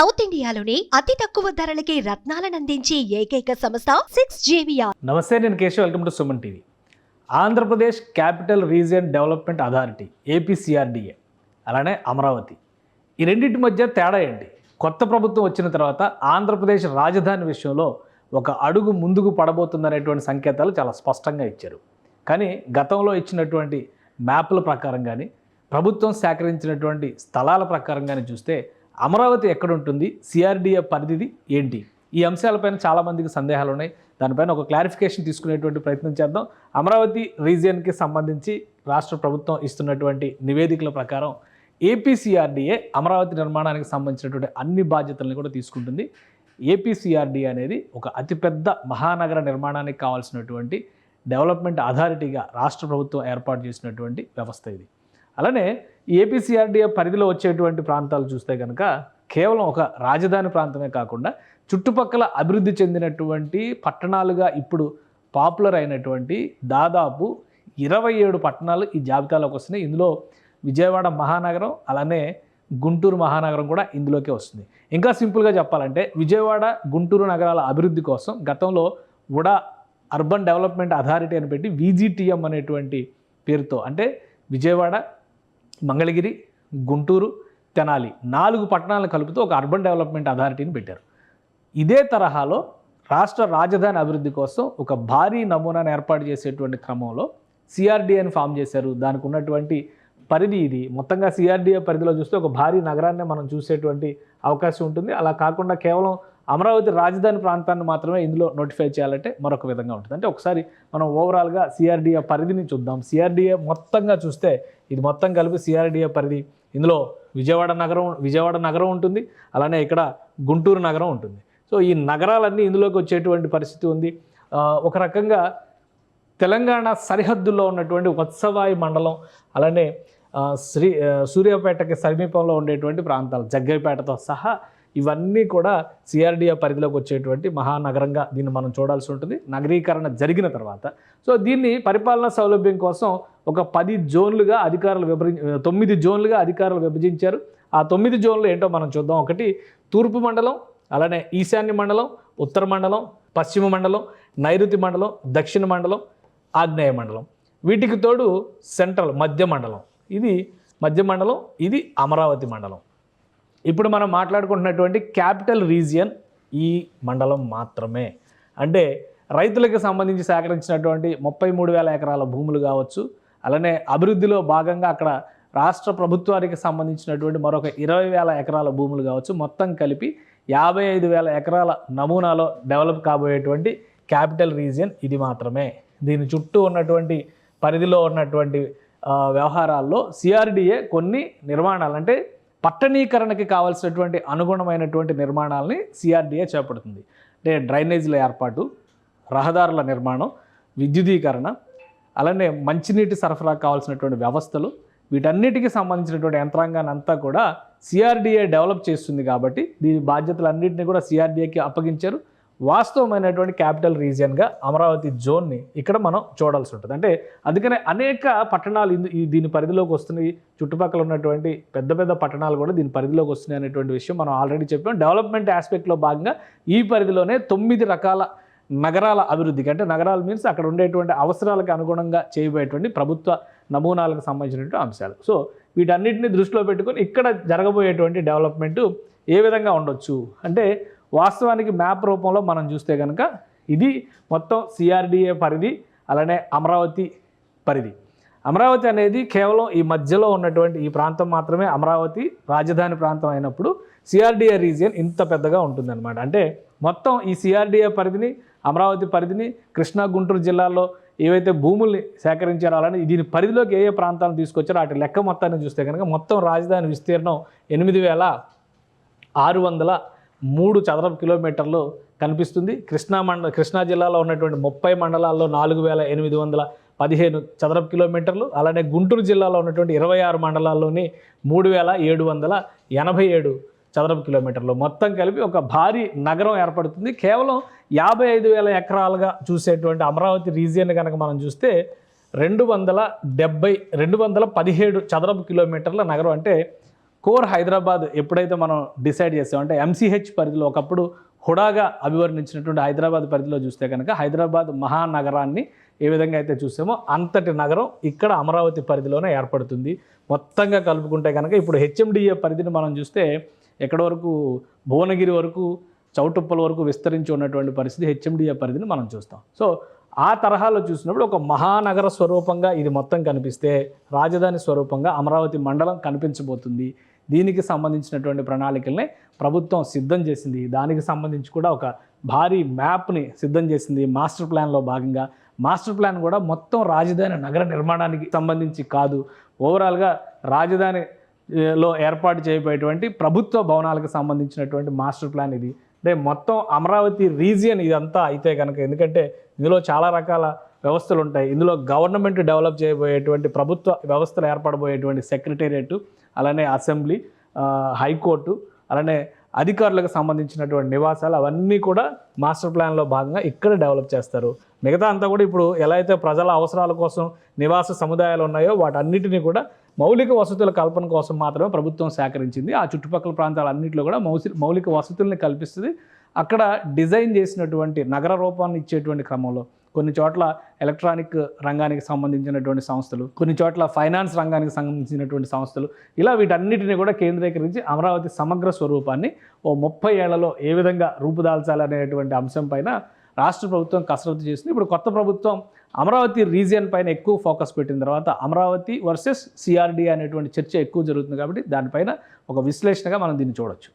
South ఇండియాలోనే అతి తక్కువ ధరలకి రత్నాలనందించే ఏకైక సంస్థ సిక్స్ జేవియా నమస్తే నేను Keshav. Welcome to Suman TV. Andhra Pradesh capital region development authority APCRDA అలానే అమరావతి. ఈ రెండింటి మధ్య తేడా ఏంటి? కొత్త ప్రభుత్వం వచ్చిన తర్వాత ఆంధ్రప్రదేశ్ రాజధాని విషయంలో ఒక అడుగు ముందుకు పడబోతుందనేటువంటి సంకేతాలు చాలా స్పష్టంగా ఇచ్చారు. కానీ గతంలో ఇచ్చినటువంటి మ్యాప్ల ప్రకారం కానీ ప్రభుత్వం సేకరించినటువంటి స్థలాల ప్రకారం కానీ చూస్తే అమరావతి ఎక్కడుంటుంది? సిఆర్డీఏ పరిధిది ఏంటి? ఈ అంశాలపైన చాలామందికి సందేహాలు ఉన్నాయి దానిపైన ఒక క్లారిఫికేషన్ తీసుకునేటువంటి ప్రయత్నం చేద్దాం. అమరావతి రీజియన్కి సంబంధించి రాష్ట్ర ప్రభుత్వం ఇస్తున్నటువంటి నివేదికల ప్రకారం ఏపీసీఆర్డీఏ అమరావతి నిర్మాణానికి సంబంధించినటువంటి అన్ని బాధ్యతలను కూడా తీసుకుంటుంది. ఏపీసీఆర్డీఏ అనేది ఒక అతిపెద్ద మహానగర నిర్మాణానికి కావాల్సినటువంటి డెవలప్మెంట్ అథారిటీగా రాష్ట్ర ప్రభుత్వం ఏర్పాటు చేసినటువంటి వ్యవస్థ ఇది. అలానే ఏపీసీఆర్డీఏ పరిధిలో వచ్చేటువంటి ప్రాంతాలు చూస్తే కనుక కేవలం ఒక రాజధాని ప్రాంతమే కాకుండా చుట్టుపక్కల అభివృద్ధి చెందినటువంటి పట్టణాలుగా ఇప్పుడు పాపులర్ అయినటువంటి దాదాపు ఇరవై ఏడు పట్టణాలు ఈ జాబితాలోకి వస్తున్నాయి. ఇందులో విజయవాడ మహానగరం అలానే గుంటూరు మహానగరం కూడా ఇందులోకే వస్తుంది. ఇంకా సింపుల్గా చెప్పాలంటే విజయవాడ గుంటూరు నగరాల అభివృద్ధి కోసం గతంలో ఉడా అర్బన్ డెవలప్మెంట్ అథారిటీ అని పెట్టి విజిటిఎం అనేటువంటి పేరుతో అంటే విజయవాడ మంగళగిరి గుంటూరు తెనాలి నాలుగు పట్టణాలను కలుపుతూ ఒక అర్బన్ డెవలప్మెంట్ అథారిటీని పెట్టారు. ఇదే తరహాలో రాష్ట్ర రాజధాని అభివృద్ధి కోసం ఒక భారీ నమూనాను ఏర్పాటు చేసేటువంటి క్రమంలో సిఆర్డీఏని ఫామ్ చేశారు. దానికి ఉన్నటువంటి పరిధి ఇది. మొత్తంగా సిఆర్డీఏ పరిధిలో చూస్తే ఒక భారీ నగరాన్ని మనం చూసేటువంటి అవకాశం ఉంటుంది. అలా కాకుండా కేవలం అమరావతి రాజధాని ప్రాంతాన్ని మాత్రమే ఇందులో నోటిఫై చేయాలంటే మరొక విధంగా ఉంటుంది. అంటే ఒకసారి మనం ఓవరాల్గా సిఆర్డీఏ పరిధిని చూద్దాం. సిఆర్డీఏ మొత్తంగా చూస్తే ఇది మొత్తం కలిపి సిఆర్డీఏ పరిధి ఇందులో విజయవాడ నగరం విజయవాడ నగరం ఉంటుంది. అలానే ఇక్కడ గుంటూరు నగరం ఉంటుంది. సో ఈ నగరాలన్నీ ఇందులోకి వచ్చేటువంటి పరిస్థితి ఉంది. ఒక రకంగా తెలంగాణ సరిహద్దుల్లో ఉన్నటువంటి వత్సవాయి మండలం అలానే శ్రీ సూర్యాపేటకి సమీపంలో ఉండేటువంటి ప్రాంతాలు జగ్గైపేటతో సహా ఇవన్నీ కూడా సిఆర్డిఏ పరిధిలోకి వచ్చేటువంటి మహానగరంగా దీన్ని మనం చూడాల్సి ఉంటుంది. నగరీకరణ జరిగిన తర్వాత. సో దీన్ని పరిపాలనా సౌలభ్యం కోసం ఒక పది జోన్లుగా అధికారులు విభజి తొమ్మిది జోన్లుగా అధికారులు విభజించారు. ఆ తొమ్మిది జోన్లు ఏంటో మనం చూద్దాం. ఒకటి తూర్పు మండలం అలానే ఈశాన్య మండలం ఉత్తర మండలం పశ్చిమ మండలం నైరుతి మండలం దక్షిణ మండలం ఆగ్నేయ మండలం. వీటికి తోడు సెంట్రల్ మధ్య మండలం. ఇది మధ్య మండలం ఇది అమరావతి మండలం. ఇప్పుడు మనం మాట్లాడుకుంటున్నటువంటి క్యాపిటల్ రీజియన్ ఈ మండలం మాత్రమే. అంటే రైతులకు సంబంధించి సేకరించినటువంటి ముప్పై మూడు వేల ఎకరాల భూములు కావచ్చు అలానే అభివృద్ధిలో భాగంగా అక్కడ రాష్ట్ర ప్రభుత్వానికి సంబంధించినటువంటి మరొక ఇరవై వేల ఎకరాల భూములు కావచ్చు మొత్తం కలిపి యాభై ఐదు వేల ఎకరాల నమూనాలో డెవలప్ కాబోయేటువంటి క్యాపిటల్ రీజియన్ ఇది మాత్రమే. దీని చుట్టూ ఉన్నటువంటి పరిధిలో ఉన్నటువంటి వ్యవహారాల్లో సిఆర్డిఏ కొన్ని నిర్మాణాలు అంటే పట్టణీకరణకి కావాల్సినటువంటి అనుగుణమైనటువంటి నిర్మాణాలని సిఆర్డిఏ చేపడుతుంది. అంటే డ్రైనేజీల ఏర్పాటు రహదారుల నిర్మాణం విద్యుదీకరణ అలానే మంచినీటి సరఫరా కావాల్సినటువంటి వ్యవస్థలు వీటన్నిటికీ సంబంధించినటువంటి యంత్రాంగాన్ని అంతా కూడా సిఆర్డిఏ డెవలప్ చేస్తుంది కాబట్టి దీని బాధ్యతలన్నింటినీ కూడా సిఆర్డిఏకి అప్పగించారు. వాస్తవమైనటువంటి క్యాపిటల్ రీజియన్గా అమరావతి జోన్ని ఇక్కడ మనం చూడాల్సి ఉంటుంది. అంటే అందుకనే అనేక పట్టణాలు ఈ దీని పరిధిలోకి వస్తున్నాయి. చుట్టుపక్కల ఉన్నటువంటి పెద్ద పెద్ద పట్టణాలు కూడా దీని పరిధిలోకి వస్తున్నాయి అనేటువంటి విషయం మనం ఆల్రెడీ చెప్పాం. డెవలప్మెంట్ ఆస్పెక్ట్లో భాగంగా ఈ పరిధిలోనే తొమ్మిది రకాల నగరాల అభివృద్ధికి అంటే నగరాలు మీన్స్ అక్కడ ఉండేటువంటి అవసరాలకు అనుగుణంగా చేయబోయేటువంటి ప్రభుత్వ నమూనాలకు సంబంధించినటువంటి అంశాలు. సో వీటన్నిటిని దృష్టిలో పెట్టుకొని ఇక్కడ జరగబోయేటువంటి డెవలప్మెంట్ ఏ విధంగా ఉండొచ్చు? అంటే వాస్తవానికి మ్యాప్ రూపంలో మనం చూస్తే కనుక ఇది మొత్తం సిఆర్డిఏ పరిధి అలానే అమరావతి పరిధి. అమరావతి అనేది కేవలం ఈ మధ్యలో ఉన్నటువంటి ఈ ప్రాంతం మాత్రమే అమరావతి రాజధాని ప్రాంతం అయినప్పుడు సిఆర్డిఏ రీజియన్ ఇంత పెద్దగా ఉంటుందన్నమాట. అంటే మొత్తం ఈ సిఆర్డిఏ పరిధిని అమరావతి పరిధిని కృష్ణా గుంటూరు జిల్లాలో ఏవైతే భూముల్ని సేకరించారో అలానే దీని పరిధిలోకి ఏ ఏ ప్రాంతాలను తీసుకొచ్చారో వాటి లెక్క మొత్తాన్ని చూస్తే కనుక మొత్తం రాజధాని విస్తీర్ణం ఎనిమిది వేల ఆరు వందల మూడు చదరపు కిలోమీటర్లు కనిపిస్తుంది. కృష్ణా మండ కృష్ణా జిల్లాలో ఉన్నటువంటి ముప్పై మండలాల్లో నాలుగు వేల ఎనిమిది వందల పదిహేను చదరపు కిలోమీటర్లు అలానే గుంటూరు జిల్లాలో ఉన్నటువంటి ఇరవై ఆరు మండలాల్లోని మూడు వేల ఏడు వందల ఎనభై ఏడు చదరపు కిలోమీటర్లు. మొత్తం కలిపి ఒక భారీ నగరం ఏర్పడుతుంది. కేవలం యాభై ఐదు వేల ఎకరాలుగా చూసేటువంటి అమరావతి రీజియన్ కనుక మనం చూస్తే రెండు వందల డెబ్బై రెండు వందల పదిహేడు చదరపు కిలోమీటర్ల నగరం. అంటే కోర్ హైదరాబాద్ ఎప్పుడైతే మనం డిసైడ్ చేస్తాం అంటే ఎంసీహెచ్ పరిధిలో ఒకప్పుడు హుడాగా అభివర్ణించినటువంటి హైదరాబాద్ పరిధిలో చూస్తే కనుక హైదరాబాద్ మహానగరాన్ని ఏ విధంగా అయితే చూసామో అంతటి నగరం ఇక్కడ అమరావతి పరిధిలోనే ఏర్పడుతుంది. మొత్తంగా కలుపుకుంటే కనుక ఇప్పుడు హెచ్ఎండిఏ పరిధిని మనం చూస్తే ఎక్కడి వరకు భువనగిరి వరకు చౌటుప్పల వరకు విస్తరించి ఉన్నటువంటి పరిస్థితి హెచ్ఎండిఏ పరిధిని మనం చూస్తాం. సో ఆ తరహాలో చూసినప్పుడు ఒక మహానగర స్వరూపంగా ఇది మొత్తం కనిపిస్తే రాజధాని స్వరూపంగా అమరావతి మండలం కనిపించబోతుంది. దీనికి సంబంధించినటువంటి ప్రణాళికల్ని ప్రభుత్వం సిద్ధం చేసింది. దానికి సంబంధించి కూడా ఒక భారీ మ్యాప్ని సిద్ధం చేసింది మాస్టర్ ప్లాన్లో భాగంగా. మాస్టర్ ప్లాన్ కూడా మొత్తం రాజధాని నగర నిర్మాణానికి సంబంధించి కాదు. ఓవరాల్గా రాజధాని లో ఏర్పాటు చేయబోయేటువంటి ప్రభుత్వ భవనాలకు సంబంధించినటువంటి మాస్టర్ ప్లాన్ ఇది. అంటే మొత్తం అమరావతి రీజియన్ ఇదంతా అయితే కనుక ఎందుకంటే ఇందులో చాలా రకాల వ్యవస్థలు ఉంటాయి ఇందులో గవర్నమెంట్ డెవలప్ చేయబోయేటువంటి ప్రభుత్వ వ్యవస్థలు ఏర్పడబోయేటువంటి సెక్రటేరియట్ అలానే అసెంబ్లీ హైకోర్టు అలానే అధికారులకు సంబంధించినటువంటి నివాసాలు అవన్నీ కూడా మాస్టర్ ప్లాన్లో భాగంగా ఇక్కడ డెవలప్ చేస్తారు. మిగతా అంతా కూడా ఇప్పుడు ఎలా అయితే ప్రజల అవసరాల కోసం నివాస సముదాయాలు ఉన్నాయో వాటన్నిటిని కూడా మౌలిక వసతుల కల్పన కోసం మాత్రమే ప్రభుత్వం సేకరించింది. ఆ చుట్టుపక్కల ప్రాంతాలన్నింటిలో కూడా మౌలిక వసతుల్ని కల్పిస్తుంది. అక్కడ డిజైన్ చేసినటువంటి నగర రూపాన్ని ఇచ్చేటువంటి క్రమంలో కొన్ని చోట్ల ఎలక్ట్రానిక్ రంగానికి సంబంధించినటువంటి సంస్థలు కొన్ని చోట్ల ఫైనాన్స్ రంగానికి సంబంధించినటువంటి సంస్థలు ఇలా వీటన్నిటిని కూడా కేంద్రీకరించి అమరావతి సమగ్ర స్వరూపాన్ని ఓ ముప్పై ఏళ్ళలో ఏ విధంగా రూపుదాల్చాలనేటువంటి అంశం పైన రాష్ట్ర ప్రభుత్వం కసరత్తు చేసింది. ఇప్పుడు కొత్త ప్రభుత్వం అమరావతి రీజియన్ పైన ఎక్కువ ఫోకస్ పెట్టిన తర్వాత అమరావతి వర్సెస్ సిఆర్డి అనేటువంటి చర్చ ఎక్కువ జరుగుతుంది కాబట్టి దానిపైన ఒక విశ్లేషణగా మనం దీన్ని చూడొచ్చు.